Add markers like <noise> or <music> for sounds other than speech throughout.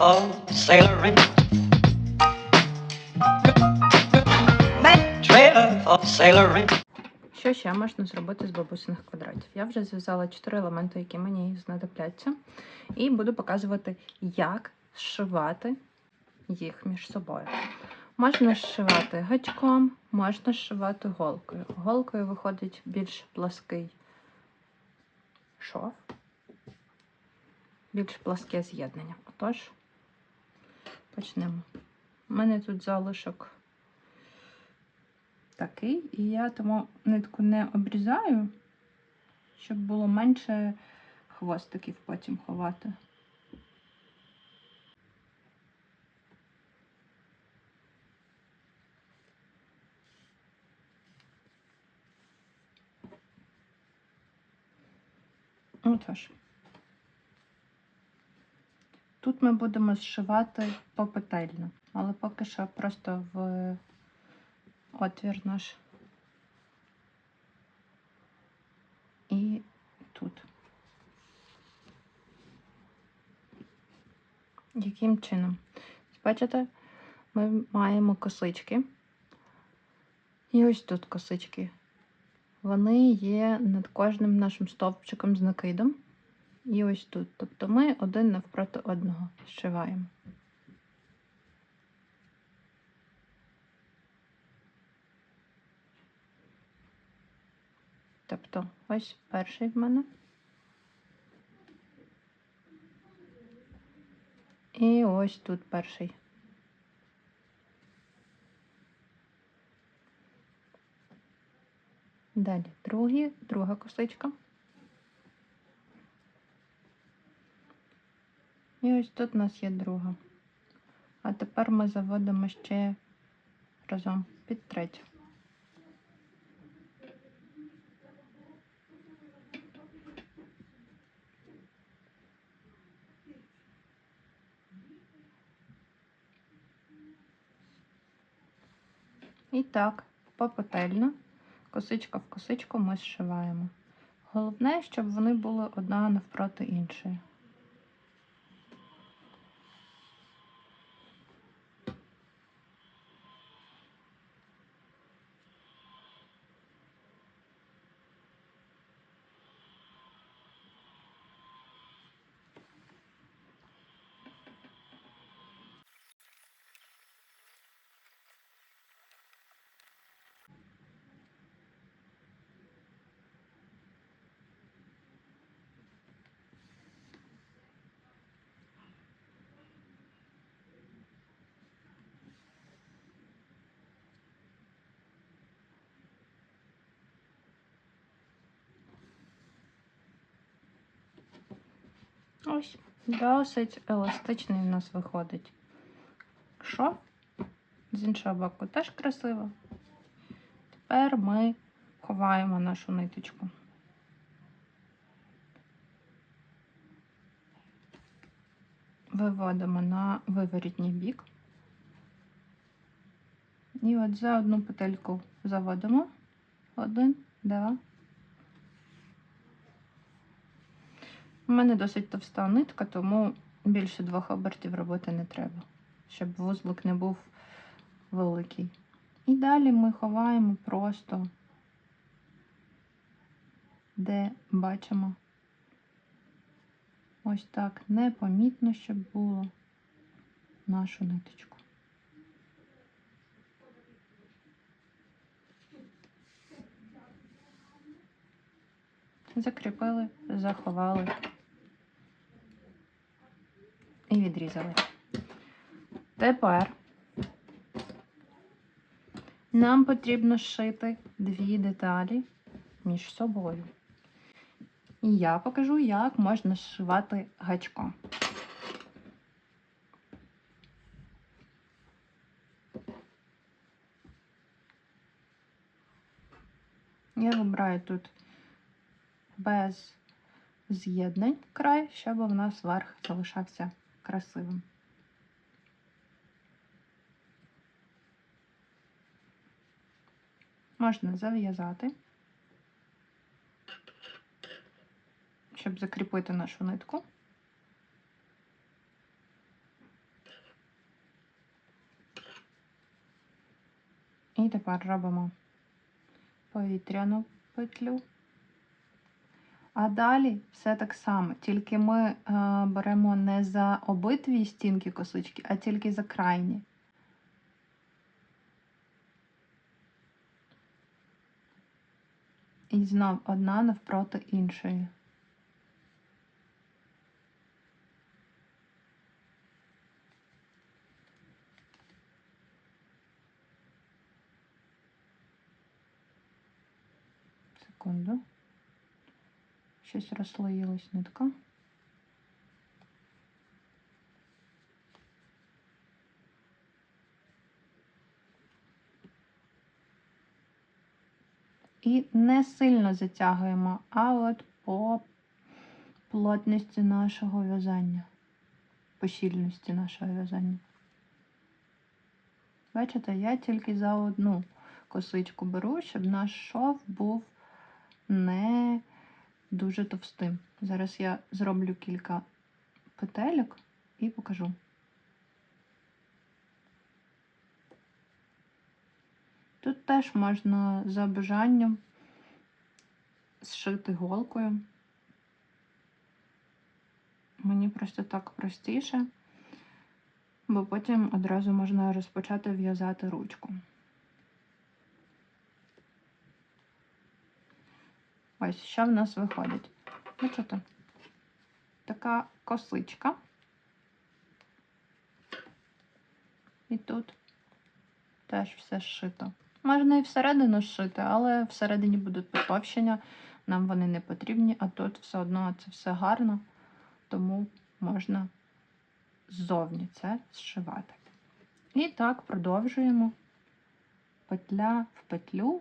of sailoring. Що ще можна зробити з бабусиних квадратів? Я вже зв'язала чотири елементи, які мені знадобляться, і буду показувати, як зшивати їх між собою. Можна зшивати гачком, можна зшивати голкою. Голкою виходить більш плаский шов, більш пласке з'єднання. Отож, почнемо. У мене тут залишок такий, і я тому нитку не обрізаю, щоб було менше хвостиків потім ховати. Отож. Тут ми будемо зшивати попетельно, але поки що просто в отвір наш. І тут. Яким чином? Бачите, ми маємо косички. І ось тут косички. Вони є над кожним нашим стовпчиком з накидом. І ось тут. Тобто ми один навпроти одного зшиваємо. Тобто ось перший в мене. І ось тут перший. Далі другий, друга косичка. І ось тут у нас є друга. А тепер ми заводимо ще разом під третю. І так, попетельно, косичка в косичку ми зшиваємо. Головне, щоб вони були одна навпроти іншої. Ось, досить еластичний у нас виходить. Що? З іншого боку теж красиво. Тепер ми ховаємо нашу ниточку. Виводимо на виворітній бік. І от за одну петельку заводимо. Один, два. У мене досить товста нитка, тому більше двох обертів робити не треба, щоб вузлик не був великий. І далі ми ховаємо просто, де бачимо ось так непомітно, щоб було нашу ниточку. Закріпили, заховали і відрізали. Тепер нам потрібно шити дві деталі між собою. І я покажу, як можна зшивати гачком. Я вибираю тут без з'єднань край, щоб у нас верх залишався красивим. Можна зав'язати, щоб закріпити нашу нитку. І тепер робимо повітряну петлю. А далі все так само, тільки ми е, беремо не за обидві стінки косички, а тільки за крайні. І знов одна навпроти іншої. Секунду. Щось розслоїлась нитка. І не сильно затягуємо, а от по плотності нашого в'язання, по щільності нашого в'язання. Бачите, я тільки за одну косичку беру, щоб наш шов був не дуже товстим. Зараз я зроблю кілька петельок і покажу. Тут теж можна за бажанням зшити голкою. Мені просто так простіше, бо потім одразу можна розпочати в'язати ручку. Ось, що в нас виходить. Бачите? Така косичка. І тут теж все зшито. Можна і всередину зшити, але всередині будуть потовщення, нам вони не потрібні, а тут все одно це все гарно, тому можна ззовні це зшивати. І так продовжуємо петля в петлю.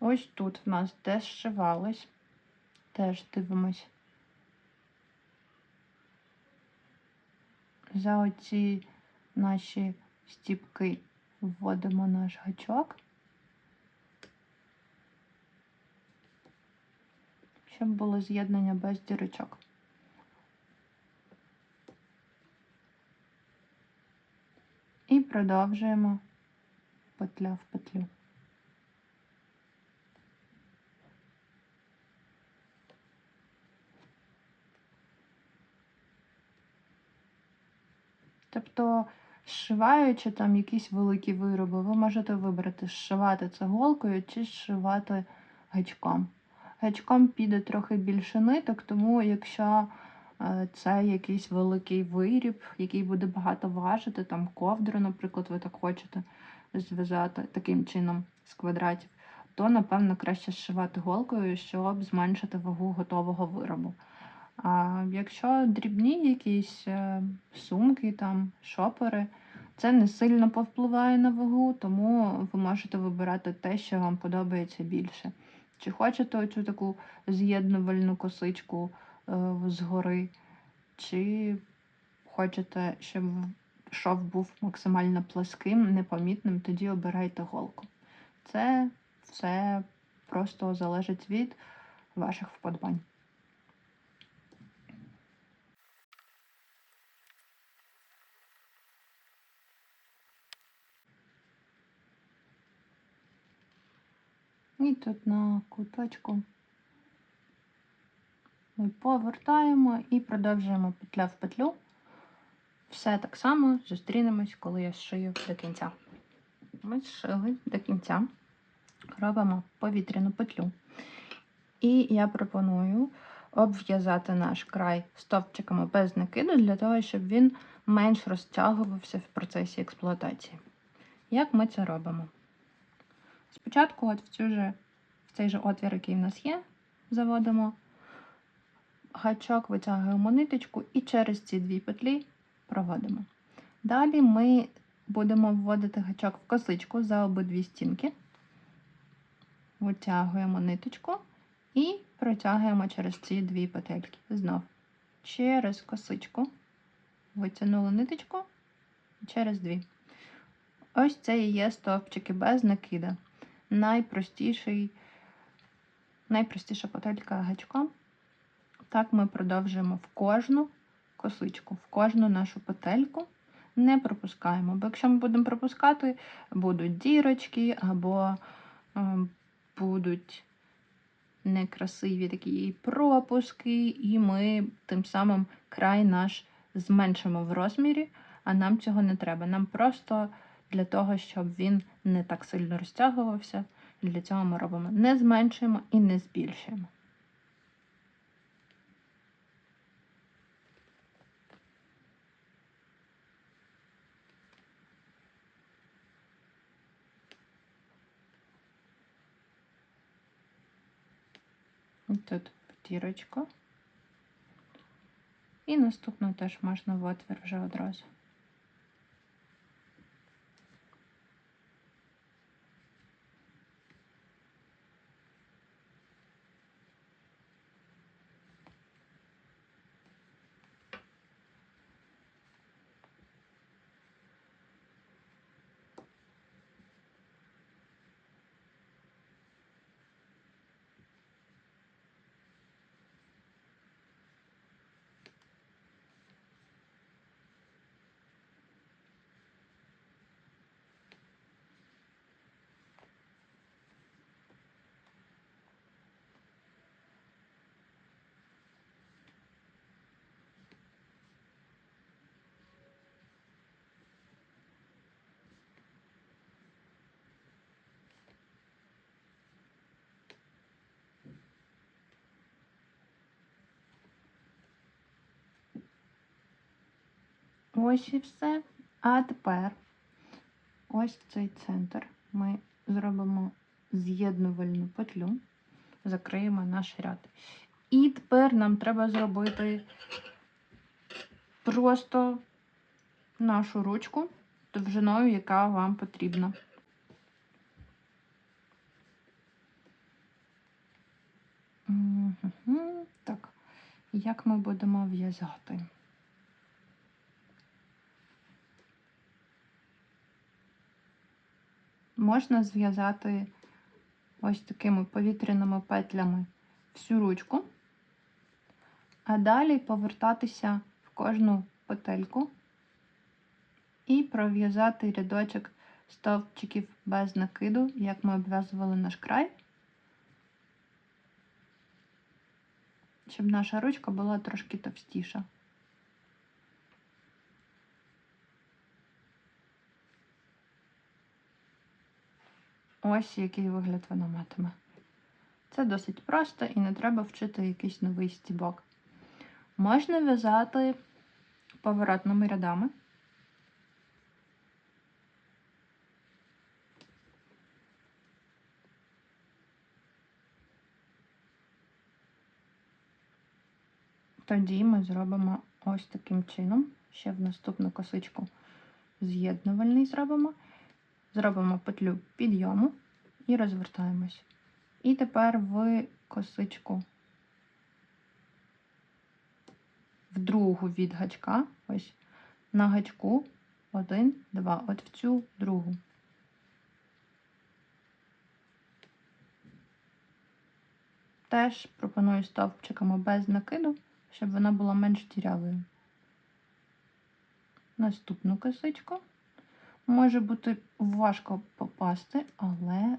Ось тут в нас теж зшивалось. Теж дивимось. За оці наші стіпки вводимо наш гачок, щоб було з'єднання без дірочок. І продовжуємо петля в петлю. Тобто, зшиваючи там якісь великі вироби, ви можете вибрати, зшивати це голкою чи зшивати гачком. Гачком піде трохи більше ниток, тому якщо е, це якийсь великий виріб, який буде багато важити, там ковдру, наприклад, ви так хочете зв'язати таким чином з квадратів, то, напевно, краще зшивати голкою, щоб зменшити вагу готового виробу. А якщо дрібні якісь е, сумки, там, шопери, це не сильно повпливає на вагу, тому ви можете вибирати те, що вам подобається більше. Чи хочете оцю таку з'єднувальну косичку е, згори, чи хочете, щоб шов був максимально пласким, непомітним, тоді обирайте голку. Це все просто залежить від ваших вподобань. І тут на куточку ми повертаємо і продовжуємо петля в петлю. Все так само зустрінемось, коли я зшию до кінця. Ми зшили до кінця, робимо повітряну петлю. І я пропоную обв'язати наш край стовпчиками без накиду, для того, щоб він менш розтягувався в процесі експлуатації. Як ми це робимо? Спочатку, от в, цю же, в цей же отвір, який в нас є, заводимо гачок, витягуємо ниточку і через ці дві петлі проводимо. Далі ми будемо вводити гачок в косичку за обидві стінки, витягуємо ниточку і протягуємо через ці дві петельки. Знов через косичку, витягнули ниточку через дві. Ось це і є стовпчики без накида. Найпростіший, найпростіша петелька гачком. Так ми продовжуємо в кожну косичку, в кожну нашу петельку. Не пропускаємо, бо якщо ми будемо пропускати, будуть дірочки або е, будуть некрасиві такі пропуски, і ми тим самим край наш зменшимо в розмірі, а нам цього не треба. Нам просто для того, щоб він не так сильно розтягувався, для цього ми робимо не зменшуємо і не збільшуємо. Тут п'ятірочка. І наступну теж можна в отвір вже одразу. Ось і все. А тепер ось цей центр ми зробимо з'єднувальну петлю, закриємо наш ряд. І тепер нам треба зробити просто нашу ручку довжиною, яка вам потрібна. Так, як ми будемо в'язати? Можна зв'язати ось такими повітряними петлями всю ручку, а далі повертатися в кожну петельку і пров'язати рядочок стовпчиків без накиду, як ми обв'язували наш край, щоб наша ручка була трошки товстіша. Ось який вигляд вона матиме. Це досить просто і не треба вчити якийсь новий стібок. Можна в'язати поворотними рядами. Тоді ми зробимо ось таким чином. Ще в наступну косичку з'єднувальний зробимо. Зробимо петлю підйому і розвертаємось. І тепер в косичку в другу від гачка, ось на гачку один, два, от в цю другу. Теж пропоную стовпчиками без накиду, щоб вона була менш дірявою. Наступну косичку. Може бути важко попасти, але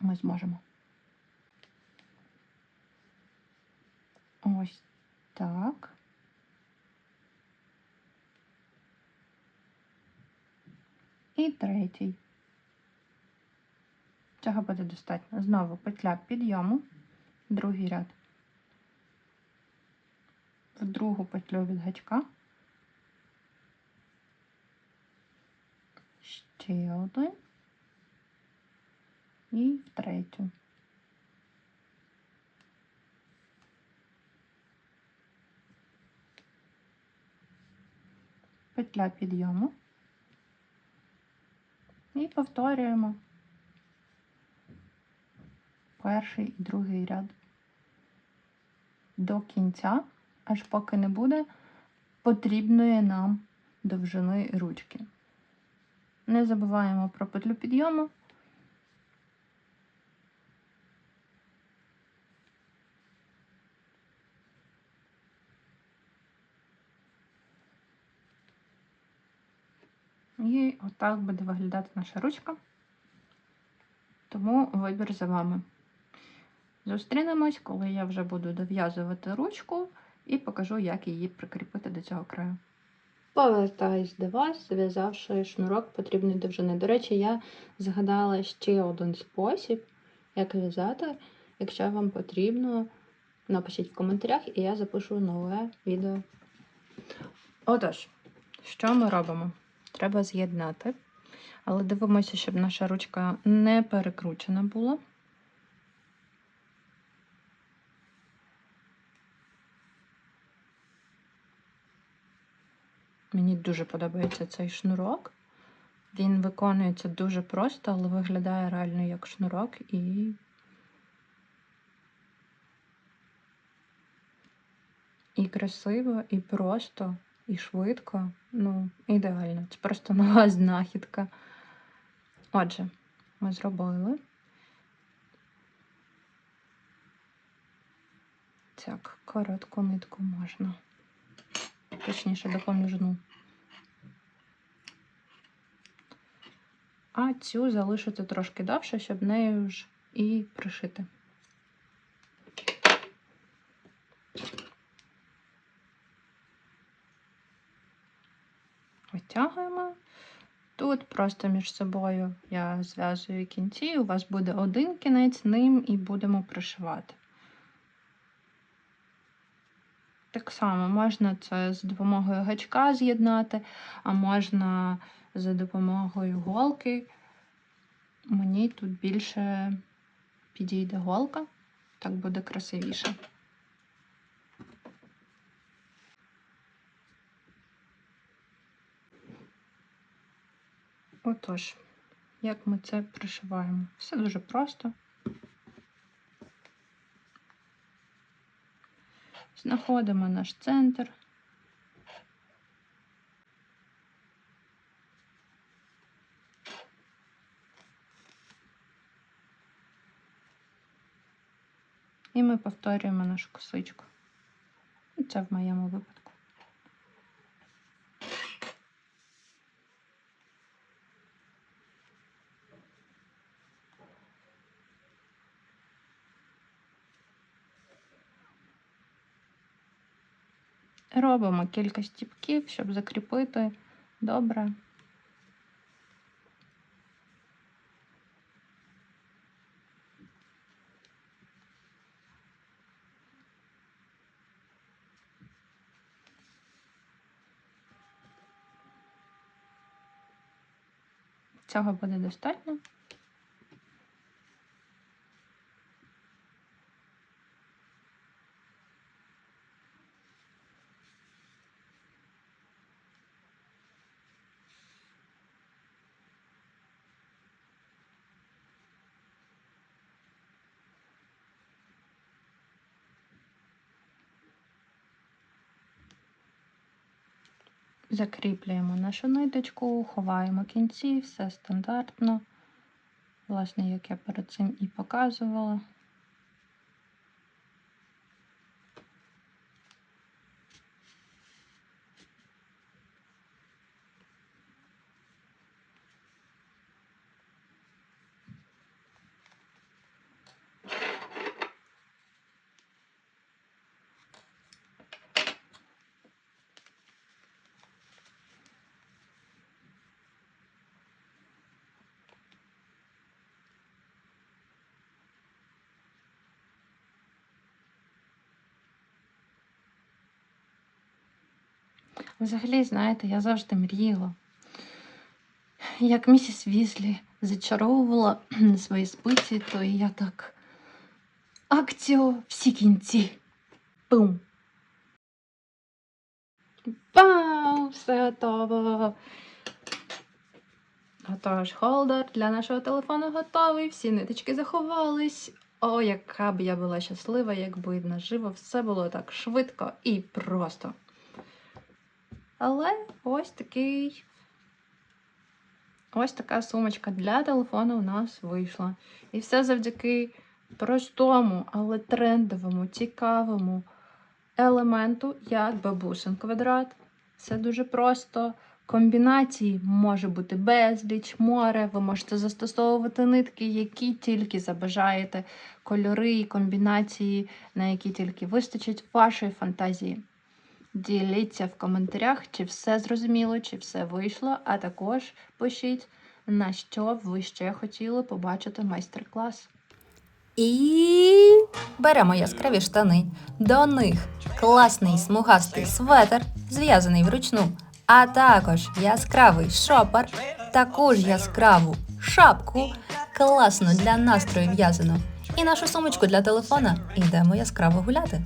ми зможемо. Ось так. І третій. Цього буде достатньо. Знову петля підйому, другий ряд. В другу петлю від гачка. Ще один. І в третю. Петля підйому. І повторюємо перший і другий ряд до кінця, аж поки не буде потрібної нам довжини ручки. Не забуваємо про петлю підйому. І отак буде виглядати наша ручка. Тому вибір за вами. Зустрінемось, коли я вже буду дов'язувати ручку і покажу, як її прикріпити до цього краю. Повертаюсь до вас, зв'язавши шнурок потрібної довжини. До речі, я згадала ще один спосіб, як в'язати. Якщо вам потрібно, напишіть в коментарях, і я запишу нове відео. Отож, що ми робимо? Треба з'єднати, але дивимося, щоб наша ручка не перекручена була. Мені дуже подобається цей шнурок. Він виконується дуже просто, але виглядає реально як шнурок і. І красиво, і просто, і швидко. Ну, ідеально. Це просто <laughs> нова знахідка. Отже, ми зробили. Так, коротку нитку можна. Точніше, допоміжну. А цю залишити трошки довше, щоб нею ж і пришити. Витягуємо. Тут просто між собою я зв'язую кінці, у вас буде один кінець, ним і будемо пришивати. Так само можна це з допомогою гачка з'єднати, а можна за допомогою голки. Мені тут більше підійде голка, так буде красивіше. Отож, як ми це пришиваємо? Все дуже просто. Знаходимо наш центр. І ми повторюємо нашу косичку. Це в моєму випадку. Робимо кілька стіпків, щоб закріпити добре. Цього буде достатньо. Закріплюємо нашу ниточку, ховаємо кінці, все стандартно. Власне, як я перед цим і показувала. Взагалі, знаєте, я завжди мріяла, як місіс Візлі зачаровувала <clears throat> свої спиці, то я так. Акціо всі кінці. Бум! Пау! Все готово. Отож, холдер для нашого телефону готовий. Всі ниточки заховались. О, яка б я була щаслива, якби наживо все було так швидко і просто. Але ось такий. Ось така сумочка для телефону у нас вийшла. І все завдяки простому, але трендовому, цікавому елементу, як бабусин квадрат. Це дуже просто. Комбінацій може бути безліч, море. Ви можете застосовувати нитки, які тільки забажаєте, кольори і комбінації, на які тільки вистачить вашої фантазії. Діліться в коментарях, чи все зрозуміло, чи все вийшло, а також пишіть, на що ви ще хотіли побачити майстер-клас. І беремо яскраві штани. До них класний смугастий светр, зв'язаний вручну, а також яскравий шопер, таку ж яскраву шапку, класно для настрою в'язану. І нашу сумочку для телефона. Ідемо яскраво гуляти.